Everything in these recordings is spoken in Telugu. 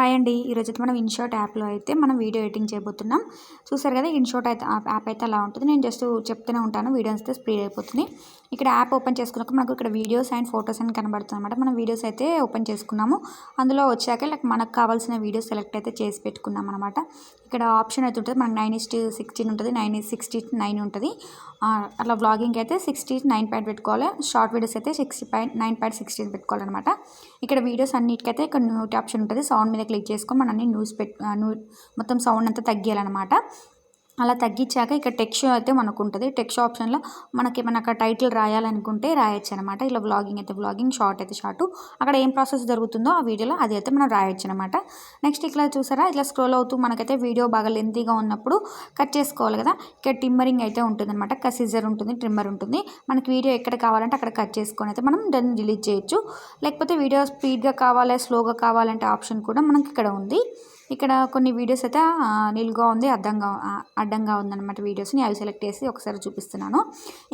హాయ్ అండి. ఈరోజు మనం ఇన్షాట్ యాప్లో అయితే మనం వీడియో ఎడిటింగ్ చేయబోతున్నాం. చూసారు కదా ఇన్షాట్ అయితే యాప్ అయితే అలా ఉంటుంది. నేను జస్ట్ చెప్తూనే ఉంటాను. వీడియోస్ అయితే స్ప్రీడ్ అయిపోతుంది. ఇక్కడ యాప్ ఓపెన్ చేసుకున్నాక మనకు ఇక్కడ వీడియోస్ అండ్ ఫొటోస్ అని కనబడుతుంది అనమాట మనం వీడియోస్ అయితే ఓపెన్ చేసుకున్నాము. అందులో వచ్చాక లైక్ మనకు కావాల్సిన వీడియో సెలెక్ట్ అయితే చేసి పెట్టుకున్నాం అనమాట ఇక్కడ ఆప్షన్ అయితే ఉంటుంది. మనకు నైన్ ఇస్ట్ సిక్స్టీన్ ఉంటుంది. నైన్ సిక్స్టీ నైన్ ఉంటుంది. అట్లా బ్లాగింగ్ అయితే సిక్స్టీ నైన్ పాయింట్ పెట్టుకోవాలి. షార్ట్ వీడియోస్ అయితే sixty point nine point sixteen పెట్టుకోవాలన్నమాట ఇక్కడ వీడియోస్ అన్నిటికైతే ఇక్కడ న్యూట్ ఆప్షన్ ఉంటుంది. సౌండ్ మీద క్లిక్ చేసుకొని మనం అన్ని న్యూస్ పెట్ మొత్తం సౌండ్ అంతా తగ్గియాలన్నమాట. అలా తగ్గించాక ఇక్కడ టెక్స్ట్ అయితే మనకు ఉంటుంది టెక్స్ట్ ఆప్షన్లో మనకి ఏమైనా అక్కడ టైటిల్ రాయాలనుకుంటే రాయొచ్చు అనమాట ఇలా వ్లాగింగ్ అయితే వ్లాగింగ్ షార్ట్ అయితే షార్ట్ అక్కడ ఏం ప్రాసెస్ జరుగుతుందో ఆ వీడియోలో అది అయితే మనం రాయొచ్చు అనమాట నెక్స్ట్ ఇట్లా చూసారా? ఇట్లా స్క్రోల్ అవుతూ మనకైతే వీడియో బాగా లెంతీగా ఉన్నప్పుడు కట్ చేసుకోవాలి కదా? ఇక్కడ టిమ్మరింగ్ అయితే ఉంటుంది అనమాట సిజర్ ఉంటుంది ట్రిమ్మర్ ఉంటుంది. మనకి వీడియో ఎక్కడ కావాలంటే అక్కడ కట్ చేసుకొని అయితే మనం దాన్ని డిలీట్ చేయొచ్చు. లేకపోతే వీడియో స్పీడ్గా కావాలి స్లోగా కావాలంటే ఆప్షన్ కూడా మనకి ఇక్కడ ఉంది. ఇక్కడ కొన్ని వీడియోస్ అయితే నిలుగా ఉంది అడ్డంగా అడ్డంగా ఉందన్నమాట వీడియోస్ని అవి సెలెక్ట్ చేసి ఒకసారి చూపిస్తున్నాను.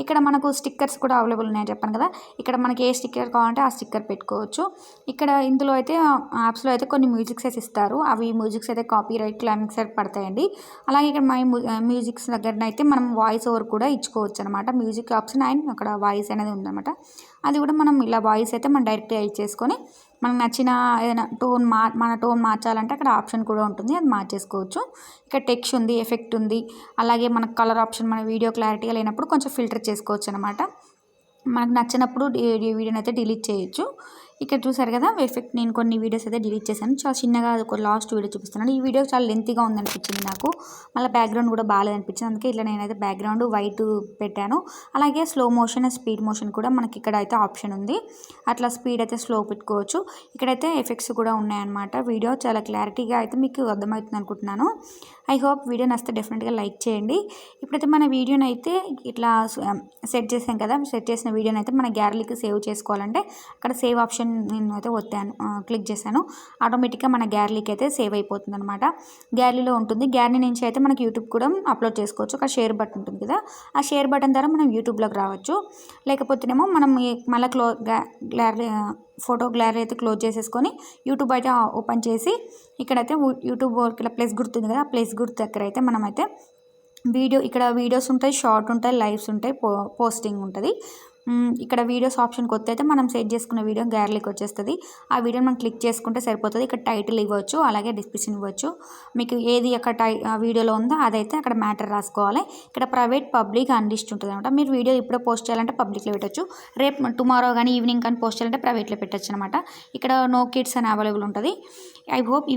ఇక్కడ మనకు స్టిక్కర్స్ కూడా అవైలబుల్ ఉన్నాయని చెప్పాను కదా. ఇక్కడ మనకి ఏ స్టిక్కర్ కావాలంటే ఆ స్టిక్కర్ పెట్టుకోవచ్చు. ఇక్కడ ఇందులో అయితే యాప్స్లో అయితే కొన్ని మ్యూజిక్స్ అయితే ఇస్తారు. అవి మ్యూజిక్స్ అయితే కాపీ రైట్ క్లైమిక్స్ అయితే పడతాయండి. అలాగే ఇక్కడ మై మ్యూజిక్స్ దగ్గర అయితే మనం వాయిస్ ఓవర్ కూడా ఇచ్చుకోవచ్చు అనమాట మ్యూజిక్ ఆప్షన్ అండ్ అక్కడ వాయిస్ అనేది ఉందన్నమాట. అది కూడా మనం ఇలా వాయిస్ అయితే మనం డైరెక్ట్గా ఇచ్చేసుకొని మనకు నచ్చిన ఏదైనా టోన్ మా మన టోన్ మార్చాలంటే అక్కడ ఆప్షన్ కూడా ఉంటుంది. అది మార్చేసుకోవచ్చు. ఇక్కడ టెక్స్ట్ ఉంది ఎఫెక్ట్ ఉంది. అలాగే మనకు కలర్ ఆప్షన్ మన వీడియో క్లారిటీగా లేనప్పుడు కొంచెం ఫిల్టర్ చేసుకోవచ్చు అనమాట మనకు నచ్చినప్పుడు వీడియోని అయితే డిలీట్ చేయొచ్చు. ఇక్కడ చూసారు కదా ఎఫెక్ట్ నేను కొన్ని వీడియోస్ అయితే డిలీట్ చేశాను. చాలా చిన్నగా ఒక లాస్ట్ వీడియో చూపిస్తున్నాను. ఈ వీడియో చాలా లెంతీగా ఉందనిపించింది నాకు. మళ్ళీ బ్యాక్గ్రౌండ్ కూడా బాగాలేదనిపించింది అందుకే ఇట్లా నేనైతే బ్యాక్గ్రౌండ్ వైట్ పెట్టాను. అలాగే స్లో మోషన్ స్పీడ్ మోషన్ కూడా మనకి ఇక్కడ అయితే ఆప్షన్ ఉంది. అట్లా స్పీడ్ అయితే స్లో పెట్టుకోవచ్చు. ఇక్కడైతే ఎఫెక్ట్స్ కూడా ఉన్నాయన్నమాట. వీడియో చాలా క్లారిటీగా అయితే మీకు అర్థమవుతుంది అనుకుంటున్నాను. ఐ హోప్ వీడియో నస్తే డెఫినెట్గా లైక్ చేయండి. ఇప్పుడైతే మన వీడియోని అయితే ఇట్లా um, సెట్ చేసాం కదా. సెట్ చేసిన వీడియోని అయితే మన గ్యాలరీకి సేవ్ చేసుకోవాలంటే అక్కడ సేవ్ ఆప్షన్ నేను అయితే ఒత్తాను క్లిక్ చేశాను. ఆటోమేటిక్గా మన గ్యాలరీకి అయితే సేవ్ అయిపోతుంది అనమాట గ్యాలరీలో ఉంటుంది. గ్యాలరీ నుంచి అయితే మనకి యూట్యూబ్ కూడా అప్లోడ్ చేసుకోవచ్చు. ఒక షేర్ బటన్ ఉంటుంది కదా. ఆ షేర్ బటన్ ద్వారా మనం యూట్యూబ్లోకి రావచ్చు. లేకపోతేనేమో మనం మళ్ళీ క్లో గ్యాలరీ ఫోటో గ్యాలరీ అయితే క్లోజ్ చేసేసుకొని యూట్యూబ్ అయితే ఓపెన్ చేసి ఇక్కడైతే యూట్యూబ్ ఇలా ప్లేస్ గుర్తుంది కదా. ఆ ప్లేస్ గుర్తు దగ్గర అయితే మనమైతే వీడియో ఇక్కడ వీడియోస్ ఉంటాయి షార్ట్ ఉంటాయి లైవ్స్ ఉంటాయి పో పోస్టింగ్ ఉంటుంది. ఇక్కడ వీడియోస్ ఆప్షన్కి వస్తే అయితే మనం సెట్ చేసుకున్న వీడియో గ్యాలరీకి వచ్చేస్తుంది. ఆ వీడియోని మనం క్లిక్ చేసుకుంటే సరిపోతుంది. ఇక్కడ టైటిల్ ఇవ్వచ్చు అలాగే డిస్క్రిప్షన్ ఇవ్వచ్చు. మీకు ఏది అక్కడ టై వీడియోలో ఉందో అదైతే అక్కడ మ్యాటర్ రాసుకోవాలి. ఇక్కడ ప్రైవేట్ పబ్లిక్ అన్లిస్ట్ ఉంటుంది అనమాట మీరు వీడియో ఇప్పుడే పోస్ట్ చేయాలంటే పబ్లిక్లో పెట్టచ్చు. రేపు టుమారో కానీ ఈవినింగ్ కానీ పోస్ట్ చేయాలంటే ప్రైవేట్లో పెట్టచ్చు అనమాట ఇక్కడ నో కిడ్స్ అని అవైలబుల్ ఉంటుంది. ఐ హోప్ ఈ